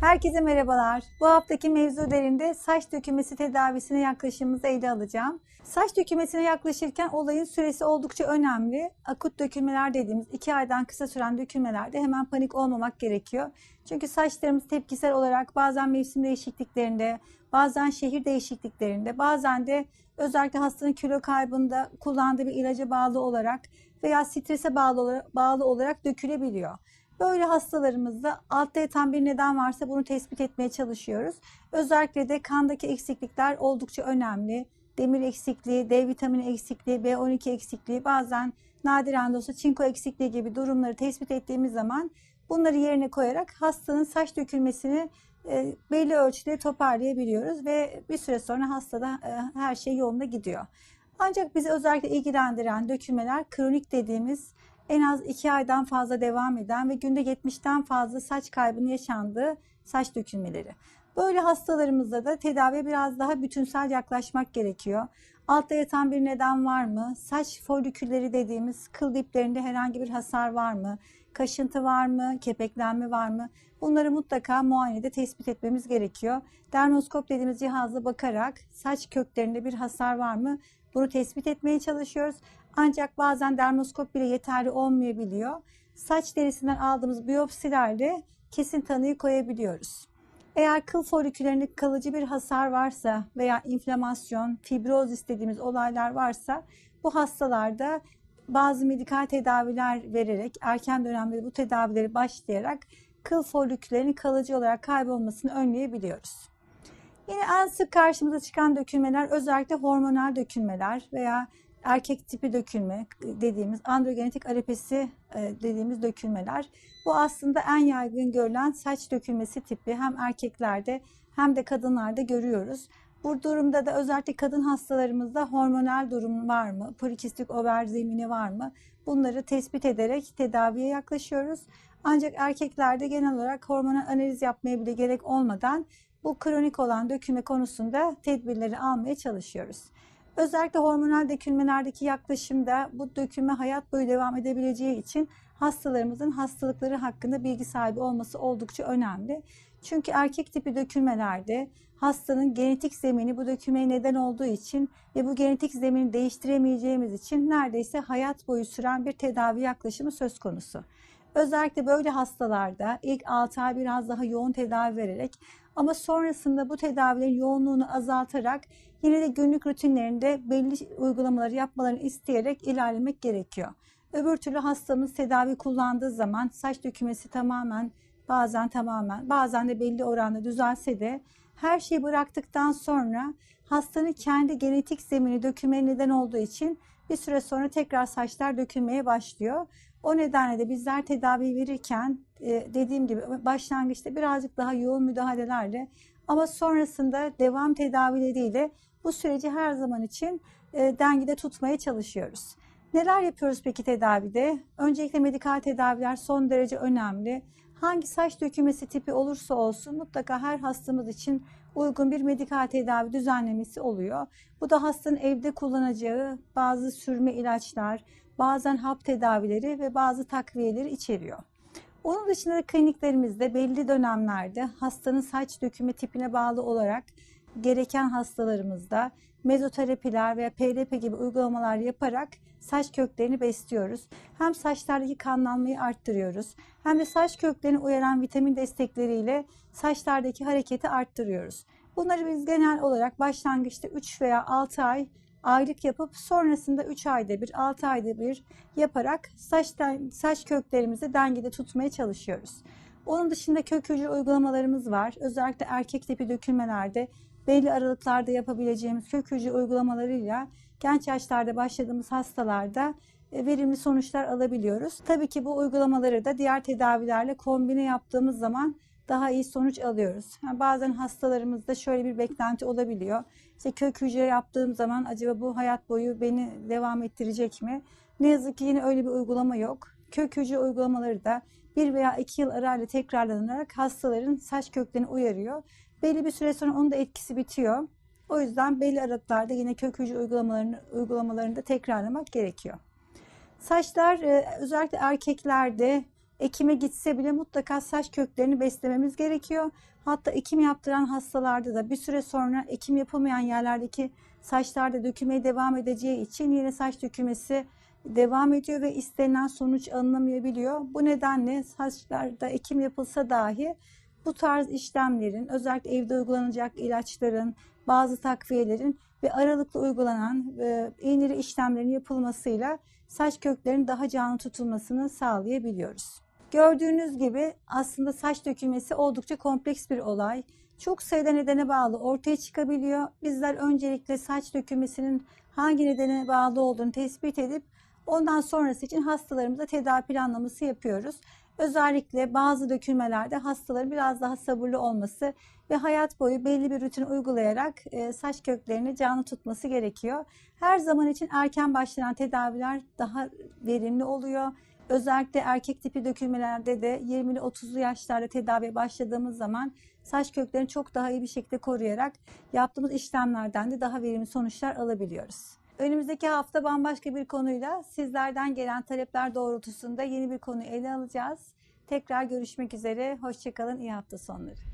Herkese merhabalar. Bu haftaki mevzu üzerinde saç dökülmesi tedavisine yaklaşımımızı ele alacağım. Saç dökülmesine yaklaşırken olayın süresi oldukça önemli. Akut dökülmeler dediğimiz 2 aydan kısa süren dökülmelerde hemen panik olmamak gerekiyor. Çünkü saçlarımız tepkisel olarak bazen mevsim değişikliklerinde, bazen şehir değişikliklerinde, bazen de özellikle hastanın kilo kaybında kullandığı bir ilaca bağlı olarak veya strese bağlı, bağlı olarak dökülebiliyor. Böyle hastalarımızda altta yatan bir neden varsa bunu tespit etmeye çalışıyoruz. Özellikle de kandaki eksiklikler oldukça önemli. Demir eksikliği, D vitamini eksikliği, B12 eksikliği, bazen nadiren de olsa çinko eksikliği gibi durumları tespit ettiğimiz zaman bunları yerine koyarak hastanın saç dökülmesini e, belli ölçüde toparlayabiliyoruz ve bir süre sonra hastada e, her şey yolunda gidiyor. Ancak bizi özellikle ilgilendiren dökülmeler kronik dediğimiz en az 2 aydan fazla devam eden ve günde 70'ten fazla saç kaybının yaşandığı saç dökülmeleri. Böyle hastalarımızda da tedaviye biraz daha bütünsel yaklaşmak gerekiyor. Altta yatan bir neden var mı? Saç folikülleri dediğimiz kıl diplerinde herhangi bir hasar var mı? Kaşıntı var mı? Kepeklenme var mı? Bunları mutlaka muayenede tespit etmemiz gerekiyor. Dermoskop dediğimiz cihazla bakarak saç köklerinde bir hasar var mı? Bunu tespit etmeye çalışıyoruz. Ancak bazen dermoskop bile yeterli olmayabiliyor. Saç derisinden aldığımız biyopsilerle kesin tanıyı koyabiliyoruz. Eğer kıl foliküllerinde kalıcı bir hasar varsa veya inflamasyon, fibroz istediğimiz olaylar varsa bu hastalarda bazı medikal tedaviler vererek erken dönemde bu tedavileri başlayarak kıl foliküllerinin kalıcı olarak kaybolmasını önleyebiliyoruz. Yine en sık karşımıza çıkan dökülmeler özellikle hormonal dökülmeler veya erkek tipi dökülme dediğimiz androgenetik alopesi e, dediğimiz dökülmeler. Bu aslında en yaygın görülen saç dökülmesi tipi hem erkeklerde hem de kadınlarda görüyoruz. Bu durumda da özellikle kadın hastalarımızda hormonal durum var mı? Polikistik over zemini var mı? Bunları tespit ederek tedaviye yaklaşıyoruz. Ancak erkeklerde genel olarak hormonal analiz yapmaya bile gerek olmadan bu kronik olan dökülme konusunda tedbirleri almaya çalışıyoruz. Özellikle hormonal dökülmelerdeki yaklaşımda bu dökülme hayat boyu devam edebileceği için hastalarımızın hastalıkları hakkında bilgi sahibi olması oldukça önemli. Çünkü erkek tipi dökülmelerde hastanın genetik zemini bu dökülmeye neden olduğu için ve bu genetik zemini değiştiremeyeceğimiz için neredeyse hayat boyu süren bir tedavi yaklaşımı söz konusu. Özellikle böyle hastalarda ilk 6 ay biraz daha yoğun tedavi vererek ama sonrasında bu tedavilerin yoğunluğunu azaltarak yine de günlük rutinlerinde belli uygulamaları yapmalarını isteyerek ilerlemek gerekiyor. Öbür türlü hastamız tedavi kullandığı zaman saç dökülmesi tamamen bazen tamamen bazen de belli oranda düzelse de her şeyi bıraktıktan sonra hastanın kendi genetik zemini dökülmeye neden olduğu için bir süre sonra tekrar saçlar dökülmeye başlıyor. O nedenle de bizler tedavi verirken e, dediğim gibi başlangıçta birazcık daha yoğun müdahalelerle ama sonrasında devam tedavileriyle bu süreci her zaman için e, dengede tutmaya çalışıyoruz. Neler yapıyoruz peki tedavide? Öncelikle medikal tedaviler son derece önemli. Hangi saç dökülmesi tipi olursa olsun mutlaka her hastamız için uygun bir medikal tedavi düzenlemesi oluyor. Bu da hastanın evde kullanacağı bazı sürme ilaçlar, bazen hap tedavileri ve bazı takviyeleri içeriyor. Onun dışında da kliniklerimizde belli dönemlerde hastanın saç dökümü tipine bağlı olarak gereken hastalarımızda mezoterapiler veya PRP gibi uygulamalar yaparak saç köklerini besliyoruz. Hem saçlardaki kanlanmayı arttırıyoruz hem de saç köklerini uyaran vitamin destekleriyle saçlardaki hareketi arttırıyoruz. Bunları biz genel olarak başlangıçta 3 veya 6 ay aylık yapıp sonrasında 3 ayda bir 6 ayda bir yaparak saç, saç köklerimizi dengede tutmaya çalışıyoruz. Onun dışında kök hücre uygulamalarımız var. Özellikle erkek tipi dökülmelerde belli aralıklarda yapabileceğimiz kök hücre uygulamalarıyla genç yaşlarda başladığımız hastalarda e, verimli sonuçlar alabiliyoruz. Tabii ki bu uygulamaları da diğer tedavilerle kombine yaptığımız zaman daha iyi sonuç alıyoruz. Yani bazen hastalarımızda şöyle bir beklenti olabiliyor. İşte kök hücre yaptığım zaman acaba bu hayat boyu beni devam ettirecek mi? Ne yazık ki yine öyle bir uygulama yok. Kök hücre uygulamaları da bir veya iki yıl arayla tekrarlanarak hastaların saç köklerini uyarıyor. Belli bir süre sonra onun da etkisi bitiyor. O yüzden belli aralıklarda yine kök hücre uygulamalarını, uygulamalarını da tekrarlamak gerekiyor. Saçlar e, özellikle erkeklerde ekime gitse bile mutlaka saç köklerini beslememiz gerekiyor. Hatta ekim yaptıran hastalarda da bir süre sonra ekim yapılmayan yerlerdeki saçlarda dökülmeye devam edeceği için yine saç dökülmesi devam ediyor ve istenilen sonuç alınamayabiliyor. Bu nedenle saçlarda ekim yapılsa dahi bu tarz işlemlerin özellikle evde uygulanacak ilaçların, bazı takviyelerin ve aralıklı uygulanan e, iğneli işlemlerin yapılmasıyla saç köklerinin daha canlı tutulmasını sağlayabiliyoruz. Gördüğünüz gibi aslında saç dökülmesi oldukça kompleks bir olay. Çok sayıda nedene bağlı ortaya çıkabiliyor. Bizler öncelikle saç dökülmesinin hangi nedene bağlı olduğunu tespit edip ondan sonrası için hastalarımıza tedavi planlaması yapıyoruz. Özellikle bazı dökülmelerde hastaların biraz daha sabırlı olması ve hayat boyu belli bir rutin uygulayarak e, saç köklerini canlı tutması gerekiyor. Her zaman için erken başlanan tedaviler daha verimli oluyor. Özellikle erkek tipi dökülmelerde de 20'li 30'lu yaşlarda tedaviye başladığımız zaman saç köklerini çok daha iyi bir şekilde koruyarak yaptığımız işlemlerden de daha verimli sonuçlar alabiliyoruz. Önümüzdeki hafta bambaşka bir konuyla sizlerden gelen talepler doğrultusunda yeni bir konu ele alacağız. Tekrar görüşmek üzere. Hoşçakalın. İyi hafta sonları.